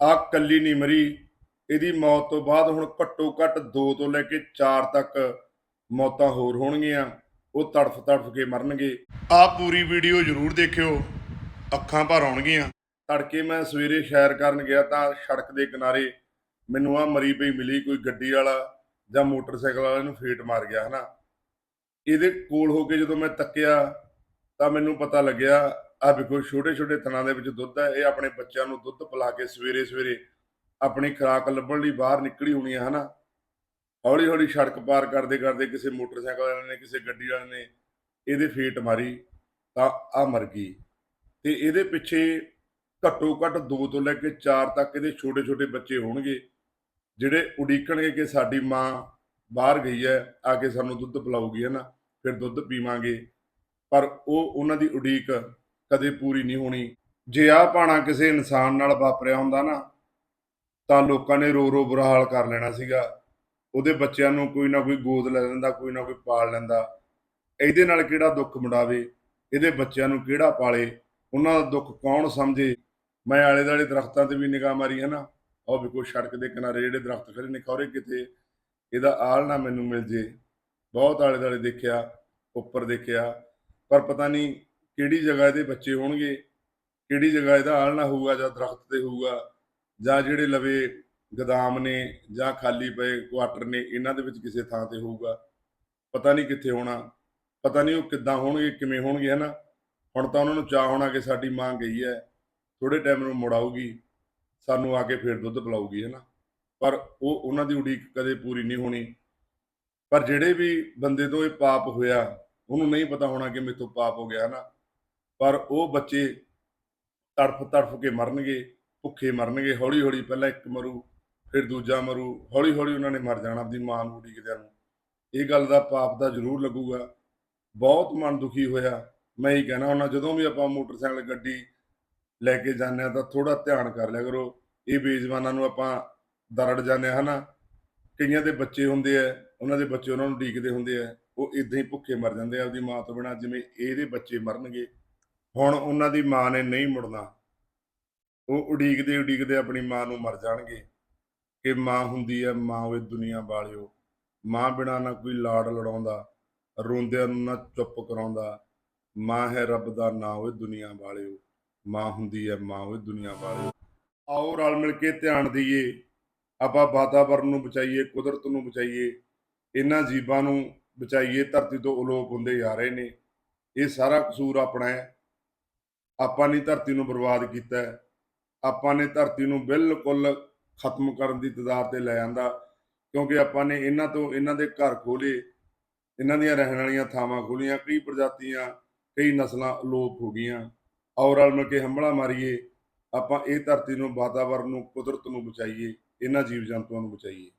ਆ ਕੱਲੀ ਨਹੀਂ ਮਰੀ। ਇਹਦੀ ਮੌਤ ਤੋਂ ਬਾਅਦ ਹੁਣ ਘੱਟੋ ਘੱਟ 2 ਤੋਂ ਲੈ ਕੇ 4 ਤੱਕ ਮੌਤਾਂ ਹੋਰ ਹੋਣਗੀਆਂ। ਉਹ ਤੜਫ ਤੜਫ ਕੇ ਮਰਨਗੇ। ਆ ਪੂਰੀ ਵੀਡੀਓ ਜ਼ਰੂਰ ਦੇਖਿਓ। ਅੱਖਾਂ ਭਰ ਆਉਣਗੀਆਂ। ਤੜਕੇ ਮੈਂ ਸਵੇਰੇ ਸ਼ੈਰ ਕਰਨ ਗਿਆ ਤਾਂ ਸੜਕ ਦੇ ਕਿਨਾਰੇ ਮੈਨੂੰ ਆ ਮਰੀ ਪਈ ਮਿਲੀ ਕੋਈ ਗੱਡੀ ਵਾਲਾ ਜਾਂ ਮੋਟਰਸਾਈਕਲ ਵਾਲੇ ਨੂੰ ਫੇਟ ਮਾਰ ਗਿਆ, ਹਨਾ। ਇਹਦੇ ਕੋਲ ਹੋ ਕੇ ਜਦੋਂ ਮੈਂ ਤੱਕਿਆ ਤਾਂ ਮੈਨੂੰ ਪਤਾ ਲੱਗਿਆ ਆ ਵੇਖੋ ਛੋਟੇ ਛੋਟੇ ਥਣਾਂ ਦੇ ਵਿੱਚ ਦੁੱਧ ਹੈ, ਇਹ ਆਪਣੇ ਬੱਚਿਆਂ ਨੂੰ ਦੁੱਧ ਪਿਲਾ ਕੇ ਸਵੇਰੇ ਸਵੇਰੇ ਆਪਣੀ ਖੁਰਾਕ ਲੱਭਣ ਲਈ ਬਾਹਰ ਨਿਕਲੀ ਹੋਣੀ ਹੈ, ਹਨਾ? ਹੌਲੀ ਹੌਲੀ ਸੜਕ ਪਾਰ ਕਰਦੇ ਕਰਦੇ ਕਿਸੇ ਮੋਟਰਸਾਈਕਲ ਵਾਲੇ ਨੇ, ਕਿਸੇ ਗੱਡੀ ਵਾਲੇ ਨੇ ਇਹਦੇ ਫੇਟ ਮਾਰੀ, ਤਾਂ ਆ ਮਰ ਗਈ। ਤੇ ਇਹਦੇ ਪਿੱਛੇ ਘੱਟੋ ਘੱਟ 2 ਤੋਂ ਲੈ ਕੇ 4 ਤੱਕ ਇਹਦੇ ਛੋਟੇ ਛੋਟੇ ਬੱਚੇ ਹੋਣਗੇ, ਜਿਹੜੇ ਉਡੀਕਣਗੇ ਕਿ ਸਾਡੀ ਮਾਂ ਬਾਹਰ ਗਈ ਹੈ, ਆ ਕੇ ਸਾਨੂੰ ਦੁੱਧ ਪਿਲਾਊਗੀ ਹੈ ਨਾ ਫਿਰ ਦੁੱਧ ਪੀਵਾਂਗੇ। ਪਰ ਉਹ, ਉਹਨਾਂ ਦੀ ਉਡੀਕ ਕਦੇ ਪੂਰੀ ਨਹੀਂ ਹੋਣੀ। ਜੇ ਆਹ ਪਾਣਾ ਕਿਸੇ ਇਨਸਾਨ ਨਾਲ ਵਾਪਰਿਆ ਹੁੰਦਾ ਨਾ, ਤਾਂ ਲੋਕਾਂ ਨੇ ਰੋ ਰੋ ਬੁਰਾ ਹਾਲ ਕਰ ਲੈਣਾ ਸੀਗਾ। ਉਹਦੇ ਬੱਚਿਆਂ ਨੂੰ ਕੋਈ ਨਾ ਕੋਈ ਗੋਦ ਲੈ ਲੈਂਦਾ, ਕੋਈ ਨਾ ਕੋਈ ਪਾਲ ਲੈਂਦਾ। ਇਹਦੇ ਨਾਲ ਕਿਹੜਾ ਦੁੱਖ ਮੁੰਡਾਵੇ? ਇਹਦੇ ਬੱਚਿਆਂ ਨੂੰ ਕਿਹੜਾ ਪਾਲੇ? ਉਹਨਾਂ ਦਾ ਦੁੱਖ ਕੌਣ ਸਮਝੇ? ਮੈਂ ਆਲੇ ਦਾਲੇ ਦਰਖਤਾਂ ਤੇ ਵੀ ਨਿਗਾਹ ਮਾਰੀ ਹੈ ਨਾ। ਉਹ ਵੀ ਕੋਈ ਸੜਕ ਦੇ ਕਿਨਾਰੇ ਜਿਹੜੇ ਦਰਖਤ ਖੜੇ ਨੇ, ਖੌਰੇ ਕਿਤੇ, ਇਹਦਾ ਆਲ ਨਾ ਮੈਨੂੰ ਮਿਲ ਜੇ। ਬਹੁਤ ਆਲੇ ਦਾਲੇ ਦੇਖਿਆ, ਉੱਪਰ ਦੇਖਿਆ, ਪਰ ਪਤਾ ਨਹੀਂ ਕਿਹੜੀ ਜਗ੍ਹਾ ਇਹਦੇ ਬੱਚੇ ਹੋਣਗੇ? ਕਿਹੜੀ ਜਗ੍ਹਾ ਇਹਦਾ ਆਲ ਹੋਊਗਾ ਜਾਂ ਦਰਖਤ ਤੇ ਹੋਊਗਾ? ਜਾਂ ਜਿਹੜੇ ਲਵੇ ਗਦਾਮ ਨੇ ਜਾਂ ਖਾਲੀ ਪਏ ਕੁਆਟਰ ਨੇ, ਇਹਨਾਂ ਦੇ ਵਿੱਚ ਕਿਸੇ ਥਾਂ ਤੇ ਹੋਊਗਾ? ਪਤਾ ਨਹੀਂ ਕਿੱਥੇ ਹੋਣਾ। ਪਤਾ ਨਹੀਂ ਉਹ ਕਿੱਦਾਂ ਹੋਣਗੇ, ਕਿਵੇਂ ਹੋਣਗੇ, ਹਨਾ? ਹੁਣ ਤਾਂ ਉਹਨਾਂ ਨੂੰ ਚਾਹ ਹੋਣਾ ਕਿ ਸਾਡੀ ਮਾਂ ਗਈ ਹੈ। ਥੋੜੇ ਟਾਈਮ ਨੂੰ ਮੁੜਾਊਗੀ ਸਾਨੂੰ ਆ ਕੇ ਫੇਰ ਦੁੱਧ ਪਿਲਾਊਗੀ, ਹਨਾ? ਪਰ ਉਹ, ਉਹਨਾਂ ਦੀ ਉਡੀਕ ਕਦੇ ਪੂਰੀ ਨਹੀਂ ਹੋਣੀ। ਪਰ ਜਿਹੜੇ ਵੀ ਬੰਦੇ ਤੋਂ ਇਹ ਪਾਪ ਹੋਇਆ, ਉਹਨੂੰ ਨਹੀਂ ਪਤਾ ਹੋਣਾ ਕਿ ਮੇਥੋਂ ਪਾਪ ਹੋ ਗਿਆ, ਹਨਾ? ਪਰ ਉਹ ਬੱਚੇ ਤੜਫ ਤੜਫ ਕੇ ਮਰਨਗੇ, ਭੁੱਖੇ ਮਰਨਗੇ ਹੌਲੀ ਹੌਲੀ ਪਹਿਲਾਂ ਇੱਕ ਮਰੂ, ਫਿਰ ਦੂਜਾ ਮਰੂ ਹੌਲੀ ਹੌਲੀ ਉਹਨਾਂ ਨੇ ਮਰ ਜਾਣਾ ਆਪਣੀ ਮਾਂ ਨੂੰ ਉਡੀਕਦਿਆਂ ਨੂੰ। ਇਹ ਗੱਲ ਦਾ ਪਾਪ ਦਾ ਜ਼ਰੂਰ ਲੱਗੂਗਾ। ਬਹੁਤ ਮਨ ਦੁਖੀ ਹੋਇਆ। ਮੈਂ ਹੀ ਕਹਿਣਾ ਹੁੰਦਾ, ਜਦੋਂ ਵੀ ਆਪਾਂ ਮੋਟਰਸਾਈਕਲ, ਗੱਡੀ ਲੈ ਕੇ ਜਾਂਦੇ ਆ ਤਾਂ ਥੋੜਾ ਧਿਆਨ ਕਰ ਲਿਆ ਕਰੋ। ਇਹ ਬੇਜ਼ਬਾਨਾਂ ਨੂੰ ਆਪਾਂ ਦਰੜ ਜਾਂਦੇ ਹਾਂ, ਹਨਾ? ਕਈਆਂ ਦੇ ਬੱਚੇ ਹੁੰਦੇ ਆ, ਉਹਨਾਂ ਦੇ ਬੱਚੇ ਉਹਨਾਂ ਨੂੰ ਉਡੀਕਦੇ ਹੁੰਦੇ ਆ। ਉਹ ਇਦਾਂ ਹੀ ਭੁੱਖੇ ਮਰ ਜਾਂਦੇ ਆ, ਆਪਦੀ ਮਾਂ ਤੋਂ ਬਿਨਾਂ, ਜਿਵੇਂ ਇਹਦੇ ਬੱਚੇ ਮਰਨਗੇ। ਹੁਣ ਉਹਨਾਂ ਦੀ ਮਾਂ ਨੇ ਨਹੀਂ ਮੁੜਨਾ। ਉਹ ਉਡੀਕਦੇ ਉਡੀਕਦੇ ਆਪਣੀ ਮਾਂ ਨੂੰ ਮਰ ਜਾਣਗੇ। ਕਿ ਮਾਂ ਹੁੰਦੀ ਹੈ, ਮਾਂ ਉਹ ਦੁਨੀਆ ਵਾਲਿਓ। ਮਾਂ ਬਿਨਾਂ ਨਾ ਕੋਈ ਲਾੜ ਲੜਾਉਂਦਾ, ਰੋਂਦਿਆਂ ਨੂੰ ਨਾ ਚੁੱਪ ਕਰਾਉਂਦਾ। ਮਾਂ ਹੈ ਰੱਬ ਦਾ, ਨਾਂ ਉਹ ਦੁਨੀਆ ਵਾਲਿਓ। ਮਾਂ ਹੁੰਦੀ ਹੈ, ਮਾਂ ਉਹ ਦੁਨੀਆ ਵਾਲਿਓ। ਆਓ ਰਲ ਮਿਲ ਕੇ ਧਿਆਨ ਦਈਏ। ਆਪਾਂ ਵਾਤਾਵਰਨ ਨੂੰ ਬਚਾਈਏ, ਕੁਦਰਤ ਨੂੰ ਬਚਾਈਏ। ਇਹਨਾਂ ਜੀਵਾਂ ਨੂੰ ਬਚਾਈਏ, ਧਰਤੀ ਤੋਂ ਅਲੋਪ ਹੁੰਦੇ ਜਾ ਰਹੇ ਨੇ। ਇਹ ਸਾਰਾ ਕਸੂਰ ਆਪਣਾ ਹੈ। ਆਪਾਂ ਨੇ ਧਰਤੀ ਨੂੰ ਬਰਬਾਦ ਕੀਤਾ ਹੈ। ਆਪਾਂ ਨੇ ਧਰਤੀ ਨੂੰ ਬਿਲਕੁਲ ਖਤਮ ਕਰਨ ਦੀ ਤਦਾਦ ਤੇ ਲੈ ਜਾਂਦਾ ਕਿਉਂਕਿ ਆਪਾਂ ਨੇ ਇਹਨਾਂ ਤੋਂ, ਇਹਨਾਂ ਦੇ ਘਰ ਖੋਲੇ ਇਹਨਾਂ ਦੀਆਂ ਰਹਿਣ ਵਾਲੀਆਂ ਥਾਵਾਂ ਖੋਲੀਆਂ ਕਈ ਪ੍ਰਜਾਤੀਆਂ, ਕਈ ਨਸਲਾਂ ਅਲੋਪ ਹੋ ਗਈਆਂ। ਔਰ ਰਲ ਮਿਲ ਕੇ ਹੰਬਲਾ ਮਾਰੀਏ, ਆਪਾਂ ਇਹ ਧਰਤੀ ਨੂੰ, ਵਾਤਾਵਰਨ ਨੂੰ, ਕੁਦਰਤ ਨੂੰ ਬਚਾਈਏ, ਇਹਨਾਂ ਜੀਵ ਜੰਤੂਆਂ ਨੂੰ ਬਚਾਈਏ।